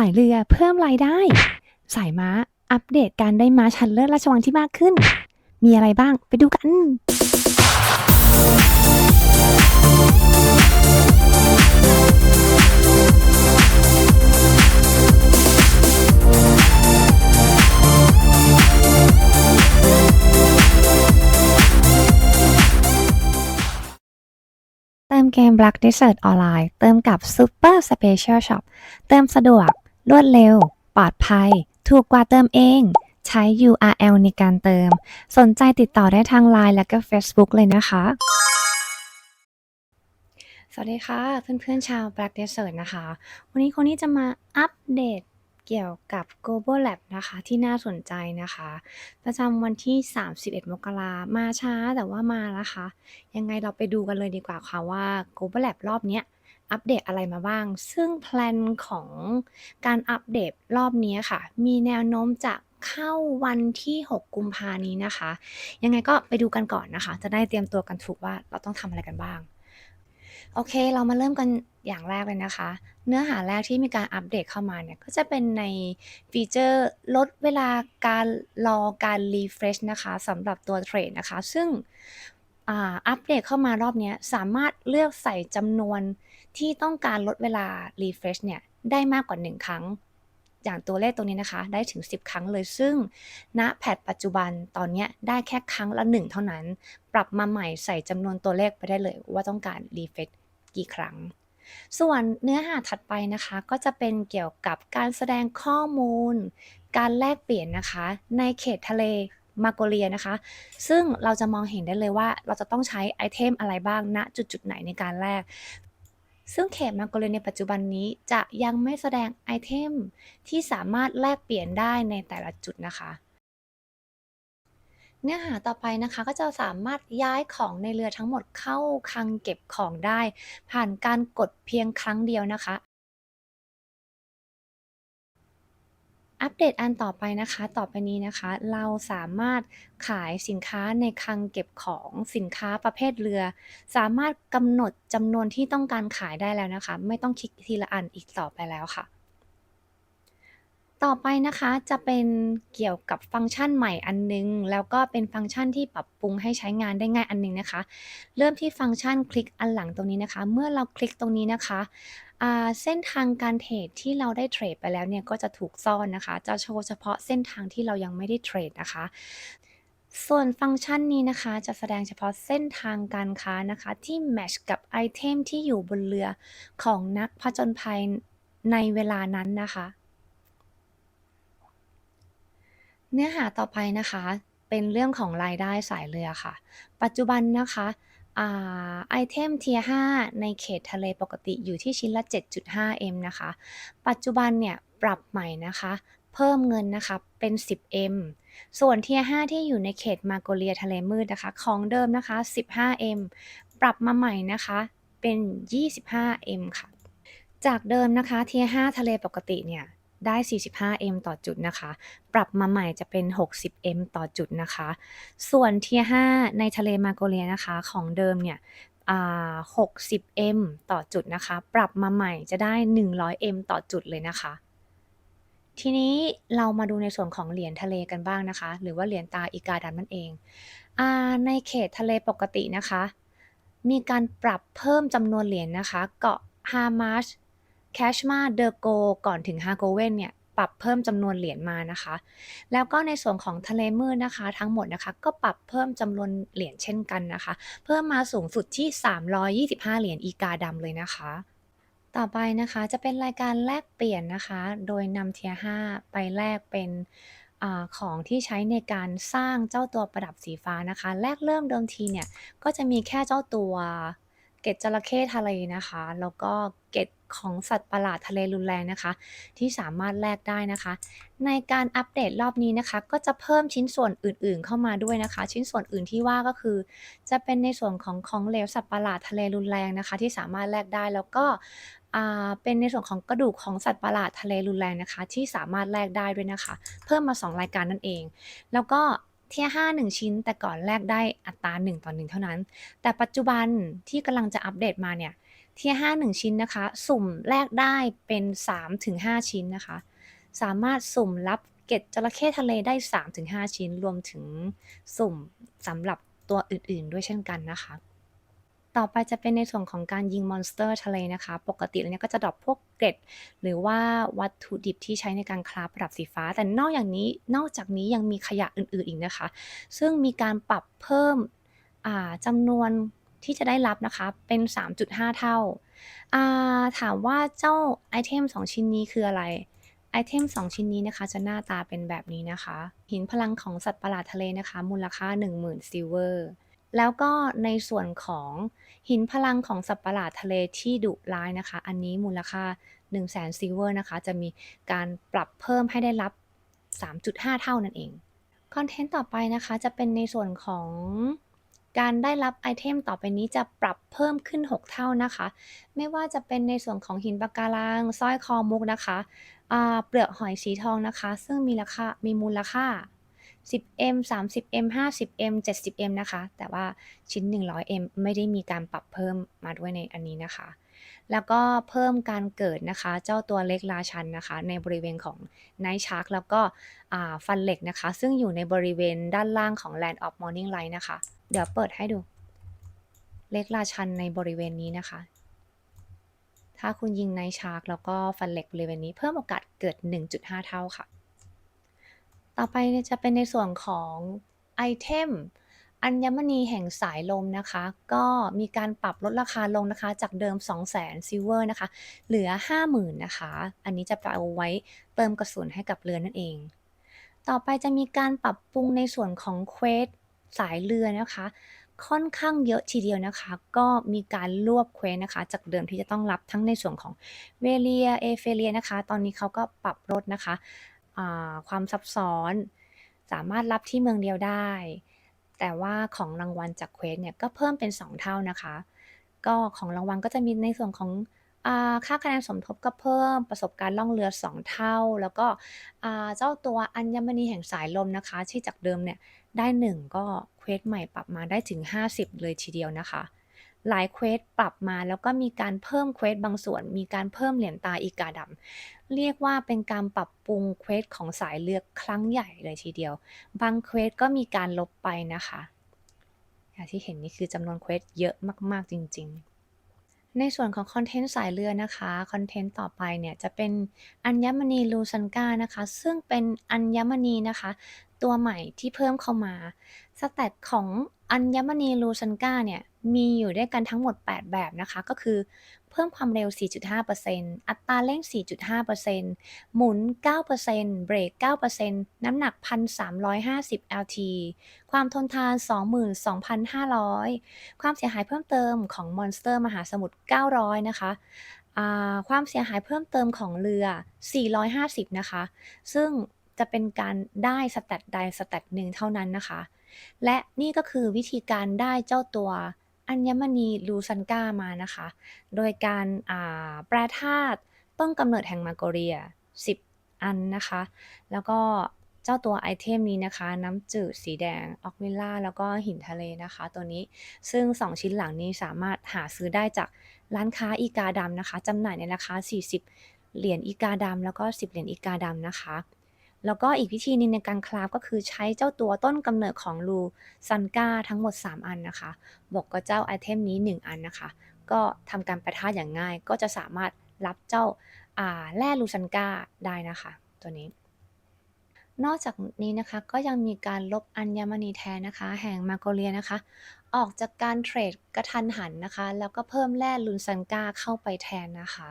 สายเรือเพิ่มรายได้ สายม้าอัปเดตการได้ม้าชันเลิศราชวังที่มากขึ้น มีอะไรบ้างไปดูกัน เติมเกม Black Desert ออนไลน์ เติมกับ Super Special Shop เติมสะดวก รวดเร็ว ปลอดภัย ถูกกว่าเติมเอง ใช้ URL ในการเติม สนใจติดต่อได้ทาง Line และก็ Facebook เลยนะคะ สวัสดีค่ะ เพื่อนๆชาว Black Desert นะคะ วันนี้คนนี้จะมาอัปเดตเกี่ยวกับ Global Lab นะคะที่น่าสนใจนะคะ ประจำวันที่ 31 มกรามาช้าแต่ว่ามาแล้วค่ะยังไงเราไปดูกันเลยดีกว่าค่ะว่า Global Lab รอบเนี้ย อัปเดตอะไรมาบ้าง ซึ่งแพลนของการอัปเดตรอบนี้ค่ะ มีแนวโน้มจะเข้าวันที่ 6 กุมภานี้นะคะ ยังไงก็ไปดูกันก่อนนะคะ จะได้เตรียมตัวกันถูกว่าเราต้องทำอะไรกันบ้าง โอเค เรามาเริ่มกันอย่างแรกเลยนะคะ เนื้อหาแรกที่มีการอัปเดตเข้ามาเนี่ย ก็จะเป็นในฟีเจอร์ลดเวลาการรอการรีเฟรชนะคะสำหรับตัวเทรดนะคะ ซึ่ง อ่าอัปเดตเข้ามารอบนี้สามารถเลือกใส่จำนวนที่ต้องการลดเวลารีเฟรชเนี่ยได้มากกว่า 1 ครั้ง อย่างตัวเลขตรงนี้นะคะ ได้ถึง 10 ครั้งเลยซึ่ง ณแพทปัจจุบันตอนนี้ได้แค่ครั้งละ 1 เท่านั้น ปรับมาใหม่ใส่จำนวนตัวเลขไปได้เลยว่าต้องการรีเฟรชกี่ครั้งส่วนเนื้อหาถัดไปนะคะก็จะเป็นเกี่ยวกับการแสดงข้อมูล การแลกเปลี่ยนนะคะ ในเขตทะเล มาโกเลียนะคะ ซึ่งเราจะมองเห็นได้เลยว่าเราจะต้องใช้ไอเทมอะไรบ้างณจุดจุดๆไหนในการแลกซึ่งเขตมาโกเลียในปัจจุบันนี้จะยังไม่แสดงไอเทมที่สามารถแลกเปลี่ยนได้ในแต่ละจุดนะคะ เนื้อหาต่อไปนะคะก็จะสามารถย้ายของในเรือทั้งหมดเข้าคลังเก็บของได้ ผ่านการกดเพียงครั้งเดียวนะคะ อัปเดตอันต่อไปนะคะ ต่อไปนี้นะคะ เราสามารถขายสินค้าในคลังเก็บของสินค้าประเภทเรือ สามารถกำหนดจำนวนที่ต้องการขายได้แล้วนะคะ ไม่ต้องคลิกทีละอันอีกต่อไปแล้วค่ะ ต่อไปนะคะจะเป็นเกี่ยวกับฟังก์ชันใหม่อันนึง แล้วก็เป็นฟังก์ชันที่ปรับปรุงให้ใช้งานได้ง่ายอันนึงนะคะ เริ่มที่ฟังก์ชันคลิกอันหลังตรงนี้นะคะ เมื่อเราคลิกตรงนี้นะคะ อ่าเส้นทางการเทรดที่เราได้เทรดไปแล้วเนี่ยก็จะถูกซ่อนนะคะ จะโชว์เฉพาะเส้นทางที่เรายังไม่ได้เทรดนะคะ ส่วนฟังก์ชันนี้นะคะ จะแสดงเฉพาะเส้นทางการค้านะคะ ที่แมชกับไอเทมที่อยู่บนเรือของนักผจญภัยในเวลานั้นนะคะ เนื้อหาต่อไปนะคะเป็นเรื่องของรายได้สายเรือค่ะ ปัจจุบันนะคะ อ่า ไอเทมเทีย5ในเขตทะเลปกติอยู่ที่ชิ้นละ 7.5M นะคะ ปัจจุบันเนี่ยปรับใหม่นะคะ เพิ่มเงินนะคะเป็น 10M ส่วนเทีย5ที่อยู่ในเขตมาโกเลียทะเลมืดนะคะ ของเดิมนะคะ 15M ปรับมาใหม่นะคะเป็น 25M ค่ะ จากเดิมนะคะเทีย5ทะเลปกติเนี่ย ได้ 45M ต่อจุดนะคะ ปรับมาใหม่จะเป็น 60M ต่อจุดนะคะ ส่วนเทีย5ในทะเลมาโกเลียนะคะ ของเดิมเนี่ย 60M ต่อจุดนะคะ ปรับมาใหม่จะได้ 100M ต่อจุดเลยนะคะ ทีนี้เรามาดูในส่วนของเหรียญทะเลกันบ้างนะคะ หรือว่าเหรียญตาอีกาดำนั่นเองอในเขตทะเลปกตินะคะ มีการปรับเพิ่มจำนวนเหรียญนะคะ เกาะฮามาช แคชมาเดอโกก่อนถึงฮาโกเวนเนี่ยปรับเพิ่มจำนวนเหรียญมานะคะ แล้วก็ในส่วนของทะเลมืดนะคะ ทั้งหมดนะคะ ก็ปรับเพิ่มจำนวนเหรียญเช่นกันนะคะ เพิ่มมาสูงสุดที่ 325 เหรียญอีกาดำเลยนะคะ ต่อไปนะคะจะเป็นรายการแลกเปลี่ยนนะคะ โดยนำเทีย5ไปแลกเป็นอของที่ใช้ในการสร้างเจ้าตัวประดับสีฟ้านะคะ แรกเริ่มเดิมทีเนี่ยก็จะมีแค่เจ้าตัว กล็ดจระเข้ทะเลนะคะ แล้วก็เกล็ดของสัตว์ประหลาดทะเลรุนแรงนะคะ ที่สามารถแลกได้นะคะ ในการอัปเดตรอบนี้นะคะ ก็จะเพิ่มชิ้นส่วนอื่นๆ เข้ามาด้วยนะคะ ชิ้นส่วนอื่นที่ว่าก็คือ จะเป็นในส่วนของของเหลวสัตว์ประหลาดทะเลรุนแรงนะคะ ที่สามารถแลกได้แล้วก็เป็นในส่วนของกระดูกของสัตว์ประหลาดทะเลรุนแรงนะคะ ที่สามารถแลกได้ด้วยนะคะ เพิ่มมา 2 รายการนั่นเอง แล้วก็ เทีย5 1ชิ้น แต่ก่อนแลกได้อัตรา1ต่อ1เท่านั้น แต่ปัจจุบันที่กำลังจะอัปเดตมาเนี่ยเทียร์5 1ชิ้นนะคะ สุ่มแลกได้เป็น3-5ชิ้นนะคะ สามารถสุ่มรับเกล็ดจระเข้ทะเลได้ 3-5 ชิ้น รวมถึงสุ่มสำหรับตัวอื่นๆ ด้วยเช่นกันนะคะ ต่อไปจะเป็นในส่วนของการยิงมอนสเตอร์ทะเลนะคะ ปกติแล้วเนี่ยก็จะดรอปพวกเกร็ด หรือว่าวัตถุดิบที่ใช้ในการคราฟประดับสีฟ้า แต่นอกอย่างนี้นอกจากนี้ยังมีขยะอื่นๆอีกนะคะ ซึ่งมีการปรับเพิ่มอ่าจำนวนที่จะได้รับนะคะเป็น 3.5 เท่าาถามว่าเจ้าไอเทม2 ชิ้นนี้คืออะไรไอเทม2 ชิ้นนี้นะคะ จะหน้าตาเป็นแบบนี้นะคะ หินพลังของสัตว์ประหลาดทะเลนะคะ มูลค่า 10,000ซิลเวอร์ แล้วก็ในส่วนของหินพลังของสัตว์ประหลาดทะเลที่ดุร้ายนะคะ อันนี้มูลค่า 100,000ซิลเวอร์นะคะ จะมีการปรับเพิ่มให้ได้รับ 3.5 เท่านั่นเอง คอนเทนต์ต่อไปนะคะ จะเป็นในส่วนของการได้รับไอเทมต่อไปนี้จะปรับเพิ่มขึ้น 6 เท่านะคะ ไม่ว่าจะเป็นในส่วนของหินปะการังสร้อยคอมุกนะคะเปลือกหอยสีทองนะคะ ซึ่งมีราคา มีมูลค่า 10M 30M 50M 70M นะคะ แต่ว่าชิ้น 100M ไม่ได้มีการปรับเพิ่มมาด้วยในอันนี้นะคะ แล้วก็เพิ่มการเกิดนะคะ เจ้าตัวเล็กราชันนะคะ ในบริเวณของ Night Shark แล้วก็ฟันเหล็กนะคะ ซึ่งอยู่ในบริเวณด้านล่างของ Land of Morning Light นะคะ เดี๋ยวเปิดให้ดู เล็กราชันในบริเวณนี้นะคะถ้าคุณยิง Night Shark แล้วก็ฟันเหล็กบริเวณนี้เพิ่มโอกาสเกิด 1.5 เท่าค่ะ ต่อไปเนี่ยจะเป็นในส่วนของไอเทมอัญมณีแห่งสายลมนะคะ ก็มีการปรับลดราคาลงนะคะ จากเดิม 200,000ซิลเวอร์นะคะ เหลือ 50,000 นะคะ อันนี้จะเอาไว้เติมกระสุนให้กับเรือนั่นเอง ต่อไปจะมีการปรับปรุงในส่วนของเควสสายเรือนะคะ ค่อนข้างเยอะทีเดียวนะคะ ก็มีการรวบเควสนะคะ จากเดิมที่จะต้องรับทั้งในส่วนของเวเลียเอเฟเลียนะคะ ตอนนี้เขาก็ปรับลดนะคะ ความซับซ้อน สามารถรับที่เมืองเดียวได้ แต่ว่าของรางวัลจากเควสเนี่ยก็เพิ่มเป็น 2 เท่านะคะ ก็ของรางวัลก็จะมีในส่วนของอค่าคะแนนสมทบก็เพิ่มประสบการณ์ล่องเรือ 2 เท่า แล้วก็เจ้าตัวอัญมณีแห่งสายลมนะคะ ที่จากเดิมเนี่ยได้ 1 ก็เควสใหม่ปรับมาได้ถึง 50 เลยทีเดียวนะคะ หลายเควสปรับมาแล้วก็มีการเพิ่มเควสบางส่วน มีการเพิ่มเหรียญตาอีกาดำเรียกว่าเป็นการปรับปรุงเควสของสายเรือกครั้งใหญ่เลยทีเดียว บางเควสก็มีการลบไปนะคะอย่างที่เห็นนี่คือจำนวนเควสเยอะมาก ๆ จริง ๆในส่วนของคอนเทนต์สายเรือนะคะ คอนเทนต์ต่อไปเนี่ยจะเป็นอัญมณีลูซันกานะคะ ซึ่งเป็นอัญมณีนะคะ ตัวใหม่ที่เพิ่มเข้ามา สแตตของ อัญมณีลูซันกาเนี่ยมีอยู่ด้วยกันทั้งหมด 8 แบบนะคะ ก็คือเพิ่มความเร็ว 4.5%อัตราเร่ง 4.5%หมุน 9%เบรก 9%น้ำหนัก 1,350 lt ความทนทาน 22,500 ความเสียหายเพิ่มเติมของมอนสเตอร์มหาสมุทร 900 นะคะความเสียหายเพิ่มเติมของเรือ 450 นะคะ ซึ่ง จะเป็นการได้สแตตใดสแตตหนึ่งเท่านั้นนะคะ และนี่ก็คือวิธีการได้เจ้าตัวอัญมณีลูซันกามานะคะ โดยการแปรธาตุต้นกำเนิดแห่งมาโกเรีย 10 อันนะคะ แล้วก็เจ้าตัวไอเทมนี้นะคะ น้ำจืดสีแดง ออกวิลล่า แล้วก็หินทะเลนะคะ ตัวนี้ซึ่ง 2 ชิ้นหลังนี้สามารถหาซื้อได้จากร้านค้าอีกาดำนะคะจำหน่ายในราคา 40 เหรียญอีกาดำแล้วก็ 10 เหรียญอีกาดำนะคะ แล้วก็อีกวิธีนึงในการคราฟก็คือใช้เจ้าตัวต้นกำเนิดของลูซันกาทั้งหมด 3 อันนะคะ บวกกับเจ้าไอเทมนี้ 1 อันนะคะ ก็ทำการปรธาตุอย่างง่าย ก็จะสามารถรับเจ้าอ่าแร่ลูซันกาได้นะคะ ตัวนี้ นอกจากนี้นะคะก็ยังมีการลบอัญมณีแท้นะคะ แห่งมาโกเลียนะคะ ออกจากการเทรดกระทันหันนะคะ แล้วก็เพิ่มแร่ลูซันกาเข้าไปแทนนะคะ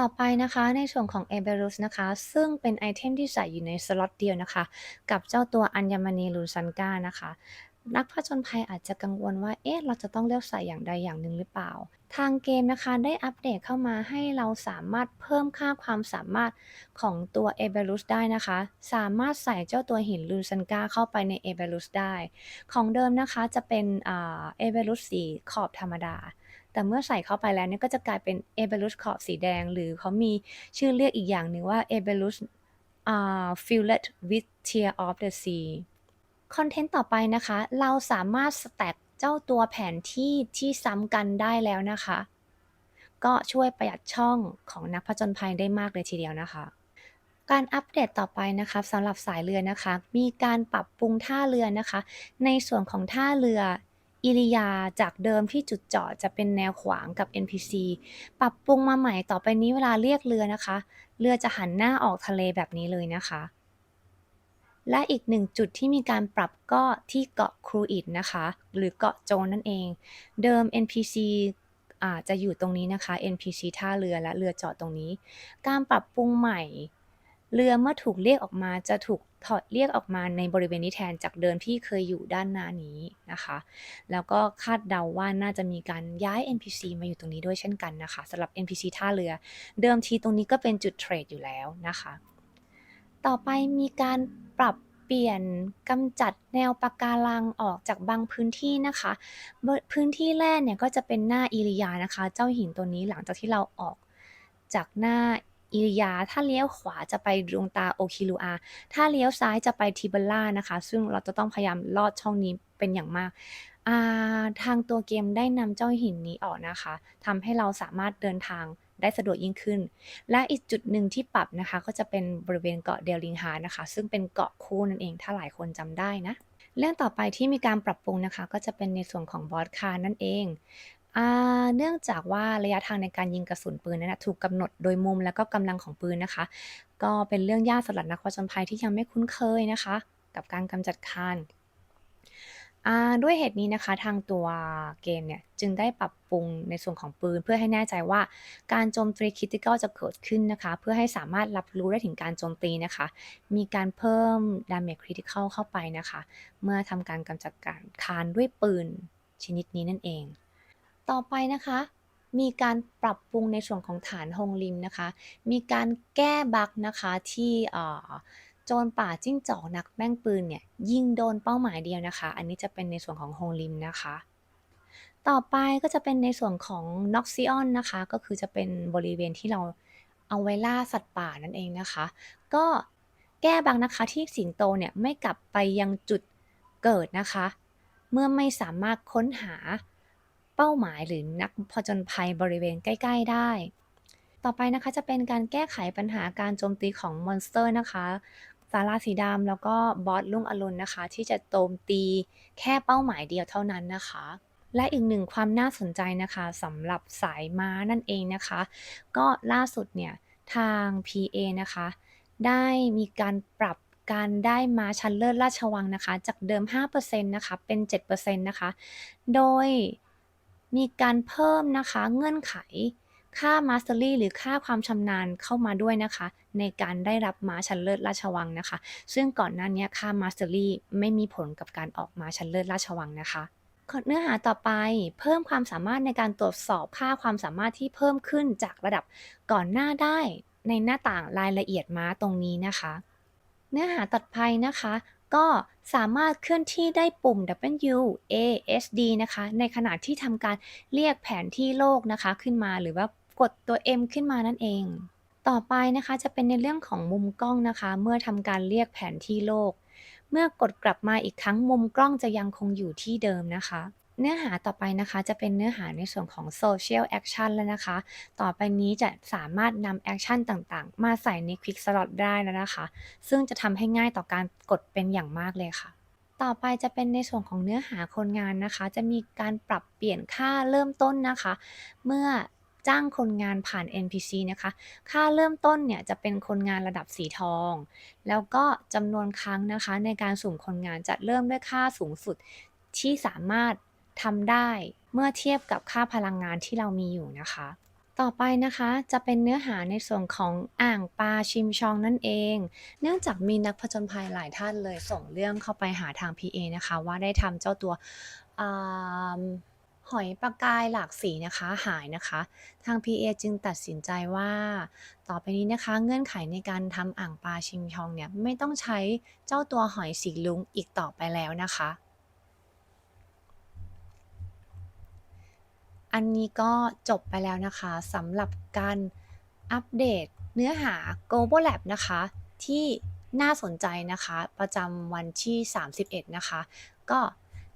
ต่อไปนะคะในส่วนของ e b e r u s นะคะ ซึ่งเป็นไอเทมที่ใส่อยู่ในสล็อตเดียวนะคะ กับเจ้าตัวอัญมณีลูซันกานะคะนักผจญภัยอาจจะกังวลว่า เอ๊ะ เราจะต้องเลือกใส่อย่างใดอย่างหนึ่งหรือเปล่า ทางเกมนะคะได้อัปเดตเข้ามาให้เราสามารถเพิ่มค่าความสามารถของตัว e b e r u s ได้นะคะ สามารถใส่เจ้าตัวหินลูซันกาเข้าไปใน e b e r u s ได้ ของเดิมนะคะจะเป็นเอ่า e b e r u s สีขอบธรรมดา แต่เมื่อใส่เข้าไปแล้วเนี่ยก็จะกลายเป็น e b e r u s ขอบสีแดง หรือเขามีชื่อเรียกอีกอย่างหนึ่งว่า e b e r u s อ่า Fillet with Tear of the Sea คอนเทนต์ต่อไปนะคะ เราสามารถสแต็กเจ้าตัวแผนที่ที่ซ้ำกันได้แล้วนะคะ ก็ช่วยประหยัดช่องของนักผจญภัยได้มากเลยทีเดียวนะคะการอัปเดตต่อไปนะคะสำหรับสายเรือนะคะ มีการปรับปรุงท่าเรือนะคะ ในส่วนของท่าเรือ อิริยาจากเดิมที่จุดจอดจะเป็นแนวขวางกับ NPC ปรับปรุงมาใหม่ต่อไปนี้เวลาเรียกเรือนะคะ เรือจะหันหน้าออกทะเลแบบนี้เลยนะคะ และอีกหนึ่งจุดที่มีการปรับก็ที่เกาะครูอิดนะคะ หรือเกาะโจนนั่นเอง เดิม NPC อ่าจะอยู่ตรงนี้นะคะ NPC ท่าเรือและเรือจอดตรงนี้ การปรับปรุงใหม่ เรือเมื่อถูกเรียกออกมาจะถูกถอดเรียกออกมาในบริเวณนี้แทนจากเดิมที่เคยอยู่ด้านหน้านี้นะคะ แล้วก็คาดเดาว่าน่าจะมีการย้าย NPC มาอยู่ตรงนี้ด้วยเช่นกันนะคะสำหรับ NPC ท่าเรือ เดิมทีตรงนี้ก็เป็นจุดเทรดอยู่แล้วนะคะ ต่อไปมีการปรับเปลี่ยนกำจัดแนวปะการังออกจากบางพื้นที่นะคะ พื้นที่แรกเนี่ยก็จะเป็นหน้าอิริยานะคะ เจ้าหินตัวนี้หลังจากที่เราออกจากหน้า อิริยา ถ้าเลี้ยวขวาจะไปดวงตาโอคิลูอา ถ้าเลี้ยวซ้ายจะไปทิเบล่านะคะ ซึ่งเราจะต้องพยายามลอดช่องนี้เป็นอย่างมากาทางตัวเกมได้นำเจ้าหินนี้ออกนะคะ ทำให้เราสามารถเดินทางได้สะดวกยิ่งขึ้น และอีกจุดหนึ่งที่ปรับนะคะ ก็จะเป็นบริเวณเกาะเดลิงฮานะคะ ซึ่งเป็นเกาะคู่นั่นเอง ถ้าหลายคนจำได้นะ เรื่องต่อไปที่มีการปรับปรุงนะคะ ก็จะเป็นในส่วนของบอสคาร์นั่นเอง อ่า เนื่องจากว่าระยะทางในการยิงกระสุนปืนนั้นนะถูกกำหนดโดยมุม และก็กำลังของปืนนะคะ ก็เป็นเรื่องยากสำหรับนักผจญภัยที่ยังไม่คุ้นเคยนะคะ กับการกำจัดคาน อ่า ด้วยเหตุนี้นะคะ ทางตัวเกมเนี่ย จึงได้ปรับปรุงในส่วนของปืน เพื่อให้แน่ใจว่าการโจมตีคริติคอลจะเกิดขึ้นนะคะ เพื่อให้สามารถรับรู้ได้ถึงการโจมตีนะคะ มีการเพิ่มดาเมจคริติคอลเข้าไปนะคะ เมื่อทำการกำจัดการคานด้วยปืนชนิดนี้นั่นเอง ต่อไปนะคะ มีการปรับปรุงในส่วนของฐานฮงริมนะคะ มีการแก้บั๊กนะคะที่โจรป่าจิ้งจอกนักแม่งปืนเนี่ยยิงโดนเป้าหมายเดียวนะคะ อันนี้จะเป็นในส่วนของโฮลิมนะคะ ต่อไปก็จะเป็นในส่วนของน็อกซิออนนะคะ ก็คือจะเป็นบริเวณที่เราเอาไว้ล่าสัตว์ป่านั่นเองนะคะ ก็แก้บางนะคะที่สิงโตเนี่ยไม่กลับไปยังจุดเกิดนะคะ เมื่อไม่สามารถค้นหา เป้าหมายหรือนักผจญภัยบริเวณใกล้ ๆ ได้ ต่อไปนะคะจะเป็นการแก้ไขปัญหาการโจมตีของมอนสเตอร์นะคะสาราสีดำแล้วก็บอสลุงอรุณนะคะ ที่จะโจมตีแค่เป้าหมายเดียวเท่านั้นนะคะ และอีกหนึ่งความน่าสนใจนะคะสำหรับสายม้านั่นเองนะคะ ก็ล่าสุดเนี่ยทาง PA นะคะ ได้มีการปรับการได้มาชั้นเลิศราชวังนะคะ จากเดิม 5%นะคะ เป็น 7%นะคะ โดย มีการเพิ่มนะคะเงื่อนไข ค่า Mastery หรือค่าความชำนาญเข้ามาด้วยนะคะ ในการได้รับม้าชั้นเลิศราชวังนะคะ ซึ่งก่อนหน้านี้ค่า Mastery ไม่มีผลกับการออกม้าชั้นเลิศราชวังนะคะเนื้อหาต่อไปเพิ่มความสามารถในการตรวจสอบค่าความสามารถที่เพิ่มขึ้นจากระดับก่อนหน้าได้ในหน้าต่างรายละเอียดม้าตรงนี้นะคะ เนื้อหาตัดไปนะคะ ก็สามารถเคลื่อนที่ได้ปุ่ม W A S D นะคะ ในขณะที่ทำการเรียกแผนที่โลกนะคะขึ้นมาหรือว่ากดตัว M ขึ้นมานั่นเอง ต่อไปนะคะจะเป็นในเรื่องของมุมกล้องนะคะ เมื่อทำการเรียกแผนที่โลก เมื่อกดกลับมาอีกครั้งมุมกล้องจะยังคงอยู่ที่เดิมนะคะ เนื้อหาต่อไปนะคะจะเป็นเนื้อหาในส่วนของ Social Action แล้วนะคะ ต่อไปนี้จะสามารถนำแอคชั่นต่างๆ มาใส่ใน Quick Slot ได้แล้วนะคะ ซึ่งจะทำให้ง่ายต่อการกดเป็นอย่างมากเลยค่ะ ต่อไปจะเป็นในส่วนของเนื้อหาคนงานนะคะ จะมีการปรับเปลี่ยนค่าเริ่มต้นนะคะ เมื่อจ้างคนงานผ่าน NPC นะคะ ค่าเริ่มต้นเนี่ยจะเป็นคนงานระดับสีทอง แล้วก็จำนวนครั้งนะคะ ในการสุ่มคนงานจะเริ่มด้วยค่าสูงสุดที่สามารถ ทำได้เมื่อเทียบกับค่าพลังงานที่เรามีอยู่นะคะ ต่อไปนะคะจะเป็นเนื้อหาในส่วนของอ่างปลาชิมชองนั่นเอง เนื่องจากมีนักผจญภัยหลายท่านเลยส่งเรื่องเข้าไปหาทาง PA นะคะ ว่าได้ทำเจ้าตัวหอยปลากายหลากสีนะคะหายนะคะ ทาง PA จึงตัดสินใจว่า ต่อไปนี้นะคะ เงื่อนไขในการทำอ่างปลาชิมชองเนี่ยไม่ต้องใช้เจ้าตัวหอยสีลุงอีกต่อไปแล้วนะคะ อันนี้ก็จบไปแล้วนะคะสำหรับการอัปเดตเนื้อหา Global Lab นะคะ ที่น่าสนใจนะคะ ประจำวันที่ 31 นะคะ ก็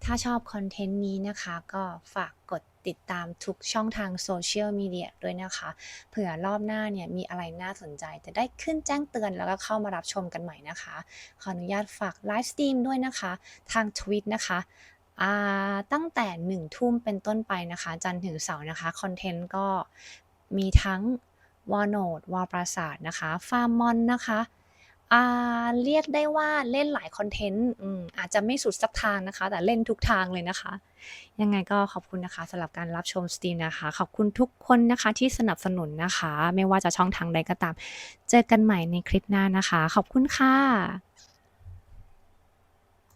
ถ้าชอบคอนเทนต์นี้นะคะ ก็ฝากกดติดตามทุกช่องทางโซเชียลมีเดียด้วยนะคะ เผื่อรอบหน้าเนี่ยมีอะไรน่าสนใจ จะได้ขึ้นแจ้งเตือนแล้วก็เข้ามารับชมกันใหม่นะคะ ขออนุญาตฝากไลฟ์สตรีมด้วยนะคะ ทางทวิตนะคะ อ่า ตั้งแต่หนึ่งทุ่มเป็นต้นไปนะคะ จันทร์ถึงเสาร์นะคะ คอนเทนต์ก็มีทั้งวอโนดวอปราศาสตร์นะคะ ฟาร์มอนนะคะอ่าเรียกได้ว่าเล่นหลายคอนเทนต์อืมอาจจะไม่สุดสักทางนะคะ แต่เล่นทุกทางเลยนะคะ ยังไงก็ขอบคุณนะคะสำหรับการรับชมสตรีมนะคะ ขอบคุณทุกคนนะคะที่สนับสนุนนะคะ ไม่ว่าจะช่องทางใดก็ตาม เจอกันใหม่ในคลิปหน้านะคะ ขอบคุณค่ะ